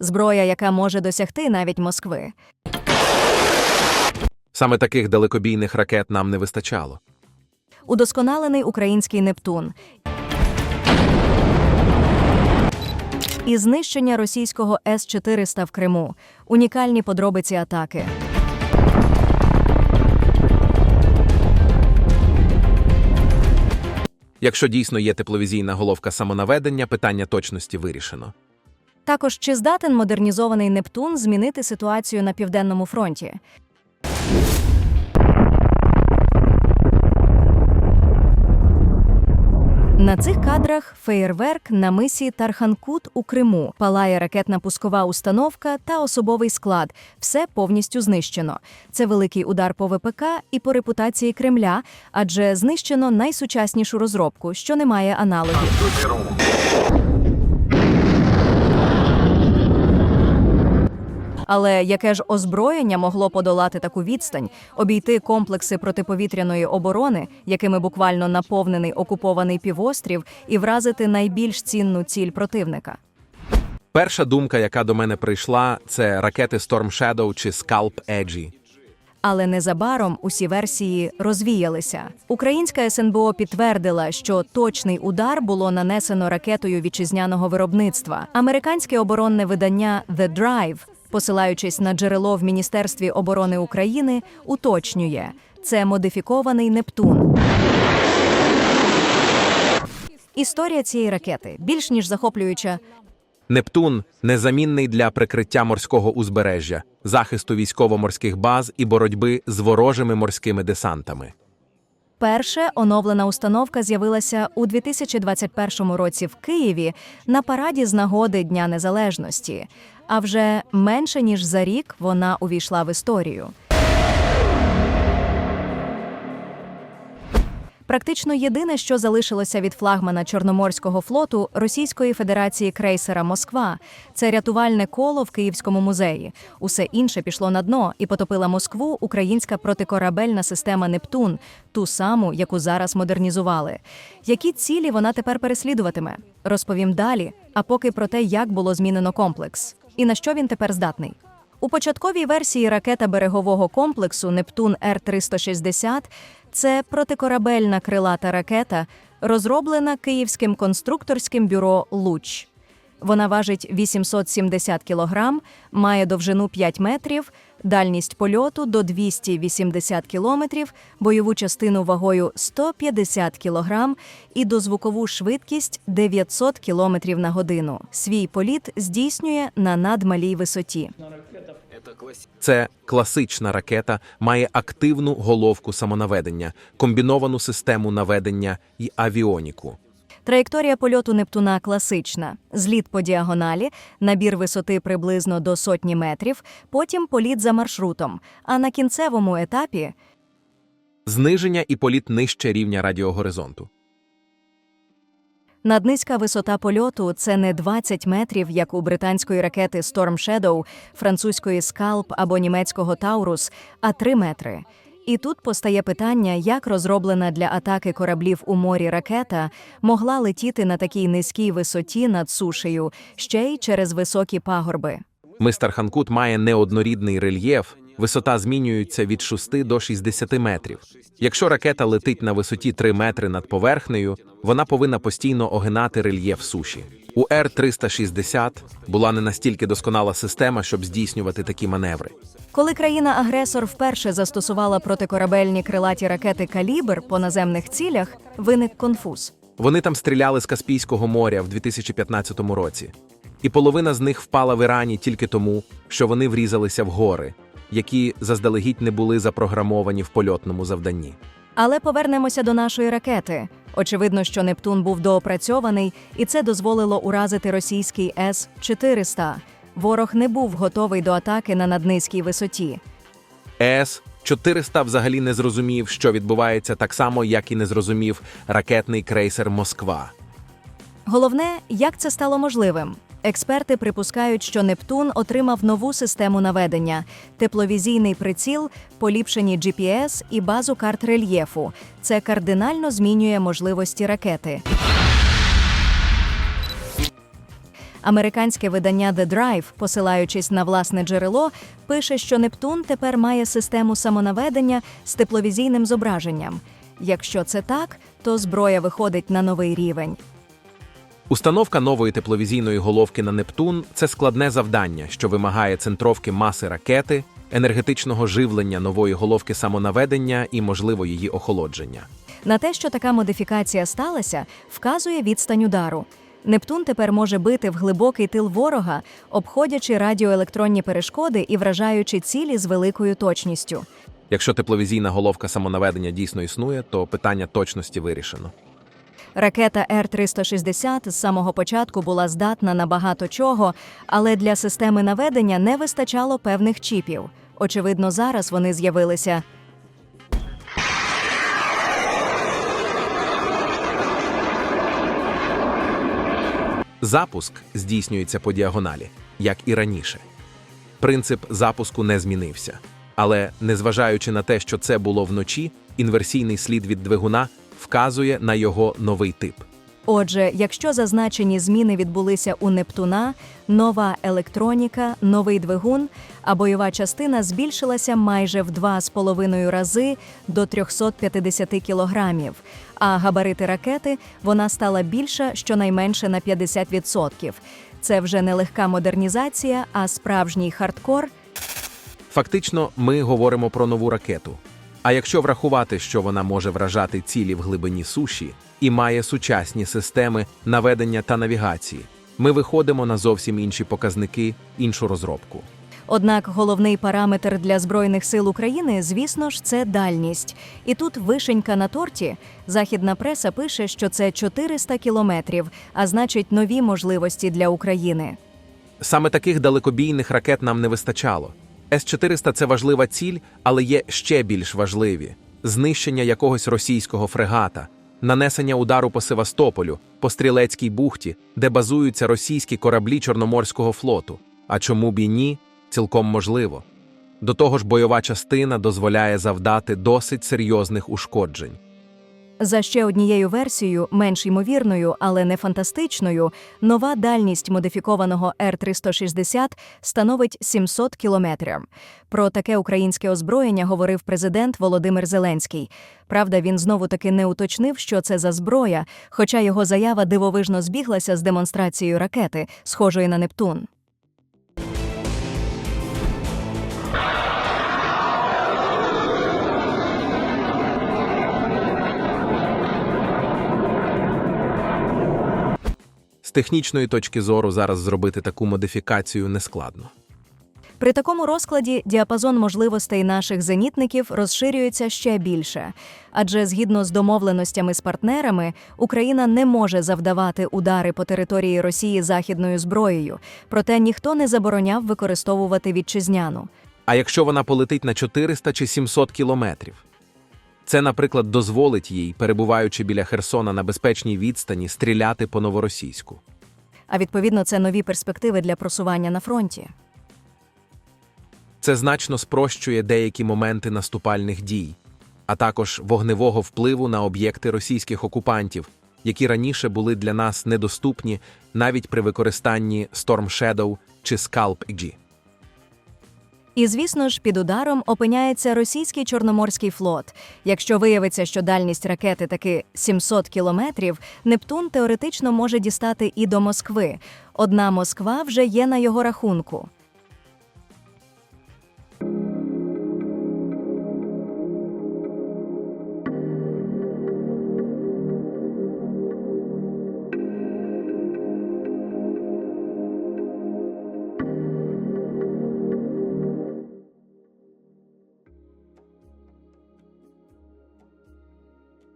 зброя, яка може досягти навіть Москви. Саме таких далекобійних ракет нам не вистачало. Удосконалений український Нептун. І знищення російського С-400 в Криму. Унікальні подробиці атаки. Якщо дійсно є тепловізійна головка самонаведення, питання точності вирішено. Також чи здатен модернізований Нептун змінити ситуацію на південному фронті? На цих кадрах феєрверк на мисі Тарханкут у Криму, палає ракетна пускова установка та особовий склад. Все повністю знищено. Це великий удар по ВПК і по репутації Кремля, адже знищено найсучаснішу розробку, що не має аналогів. Але яке ж озброєння могло подолати таку відстань, обійти комплекси протиповітряної оборони, якими буквально наповнений окупований півострів, і вразити найбільш цінну ціль противника? Перша думка, яка до мене прийшла, це ракети Storm Shadow чи Scalp Edge. Але незабаром усі версії розвіялися. Українська СНБО підтвердила, що точний удар було нанесено ракетою вітчизняного виробництва. Американське оборонне видання The Drive, посилаючись на джерело в Міністерстві оборони України, уточнює це модифікований Нептун. Історія цієї ракети більш ніж захоплююча. Нептун незамінний для прикриття морського узбережжя, захисту військово-морських баз і боротьби з ворожими морськими десантами. Перше оновлена установка з'явилася у 2021 році в Києві на параді з нагоди Дня Незалежності. А вже менше ніж за рік вона увійшла в історію. Практично єдине, що залишилося від флагмана Чорноморського флоту Російської Федерації крейсера Москва, це рятувальне коло в Київському музеї. Усе інше пішло на дно і потопила Москву українська протикорабельна система Нептун, ту саму, яку зараз модернізували. Які цілі вона тепер переслідуватиме? Розповім далі. А поки про те, як було змінено комплекс і на що він тепер здатний. У початковій версії ракета берегового комплексу Нептун Р-360 це протикорабельна крилата ракета, розроблена київським конструкторським бюро Луч. Вона важить 870 кг, має довжину 5 метрів, дальність польоту до 280 км, бойову частину вагою 150 кг і дозвукову швидкість 900 км на годину. Свій політ здійснює на надмалій висоті. Це класична ракета, має активну головку самонаведення, комбіновану систему наведення і авіоніку. Траєкторія польоту Нептуна класична: зліт по діагоналі, набір висоти приблизно до сотні метрів, потім політ за маршрутом. А на кінцевому етапі Зниження і політ нижче рівня радіогоризонту. наднизька висота польоту це не 20 метрів, як у британської ракети Storm Shadow, французької Scalp або німецького Taurus, а 3 метри. І тут постає питання, як розроблена для атаки кораблів у морі ракета могла летіти на такій низькій висоті над сушею, ще й через високі пагорби. Мистер Ханкут має неоднорідний рельєф, висота змінюється від 6 до 60 метрів. Якщо ракета летить на висоті 3 метри над поверхнею, вона повинна постійно огинати рельєф суші. У Р-360 була не настільки досконала система, щоб здійснювати такі маневри. Коли країна-агресор вперше застосувала протикорабельні крилаті ракети Калібр по наземних цілях, виник конфуз. Вони там стріляли з Каспійського моря в 2015 році, і половина з них впала в Ірані тільки тому, що вони врізалися в гори, які заздалегідь не були запрограмовані в польотному завданні. Але повернемося до нашої ракети. Очевидно, що Нептун був доопрацьований, і це дозволило уразити російський С-400. Ворог не був готовий до атаки на наднизькій висоті. С-400 взагалі не зрозумів, що відбувається так само, як і не зрозумів ракетний крейсер Москва. Головне, як це стало можливим. Експерти припускають, що Нептун отримав нову систему наведення: тепловізійний приціл, поліпшені GPS і базу карт рельєфу. Це кардинально змінює можливості ракети. Американське видання The Drive, посилаючись на власне джерело, пише, що Нептун тепер має систему самонаведення з тепловізійним зображенням. Якщо це так, то зброя виходить на новий рівень. Установка нової тепловізійної головки на Нептун це складне завдання, що вимагає центровки маси ракети, енергетичного живлення нової головки самонаведення і, можливо, її охолодження. На те, що така модифікація сталася, вказує відстань удару. Нептун тепер може бити в глибокий тил ворога, обходячи радіоелектронні перешкоди і вражаючи цілі з великою точністю. Якщо тепловізійна головка самонаведення дійсно існує, то питання точності вирішено. Ракета Р-360 з самого початку була здатна на багато чого, але для системи наведення не вистачало певних чіпів. Очевидно, зараз вони з'явилися. Запуск здійснюється по діагоналі, як і раніше. Принцип запуску не змінився. Але, незважаючи на те, що це було вночі, інверсійний слід від двигуна вказує на його новий тип. Отже, якщо зазначені зміни відбулися у Нептуна, нова електроніка, новий двигун, а бойова частина збільшилася майже в 2,5 рази до 350 кілограмів, а габарити ракети вона стала більша щонайменше на 50%. Це вже не легка модернізація, а справжній хардкор. Фактично, ми говоримо про нову ракету. А якщо врахувати, що вона може вражати цілі в глибині суші і має сучасні системи наведення та навігації, ми виходимо на зовсім інші показники, іншу розробку. Однак головний параметр для збройних сил України, звісно ж, це дальність. І тут вишенька на торті. Західна преса пише, що це 400 кілометрів, а значить нові можливості для України. Саме таких далекобійних ракет нам не вистачало. С-400 – це важлива ціль, але є ще більш важливі: знищення якогось російського фрегата, нанесення удару по Севастополю, по Стрілецькій бухті, де базуються російські кораблі Чорноморського флоту. А чому б і ні? Цілком можливо. До того ж, бойова частина дозволяє завдати досить серйозних ушкоджень. За ще однією версією, менш ймовірною, але не фантастичною, нова дальність модифікованого Р-360 становить 700 кілометрів. Про таке українське озброєння говорив президент Володимир Зеленський. Правда, він знову таки не уточнив, що це за зброя, хоча його заява дивовижно збіглася з демонстрацією ракети, схожої на Нептун. З технічної точки зору зараз зробити таку модифікацію нескладно. При такому розкладі діапазон можливостей наших зенітників розширюється ще більше, адже згідно з домовленостями з партнерами, Україна не може завдавати удари по території Росії західною зброєю, проте ніхто не забороняв використовувати вітчизняну. А якщо вона полетить на 400 чи 700 кілометрів? Це, наприклад, дозволить їй, перебуваючи біля Херсона на безпечній відстані, стріляти по новоросійську. А відповідно, це нові перспективи для просування на фронті. Це значно спрощує деякі моменти наступальних дій, а також вогневого впливу на об'єкти російських окупантів, які раніше були для нас недоступні навіть при використанні Storm Shadow чи Scalp XG. І, звісно ж, під ударом опиняється російський Чорноморський флот. Якщо виявиться, що дальність ракети таки 700 кілометрів, Нептун теоретично може дістати і до Москви. Одна Москва вже є на його рахунку.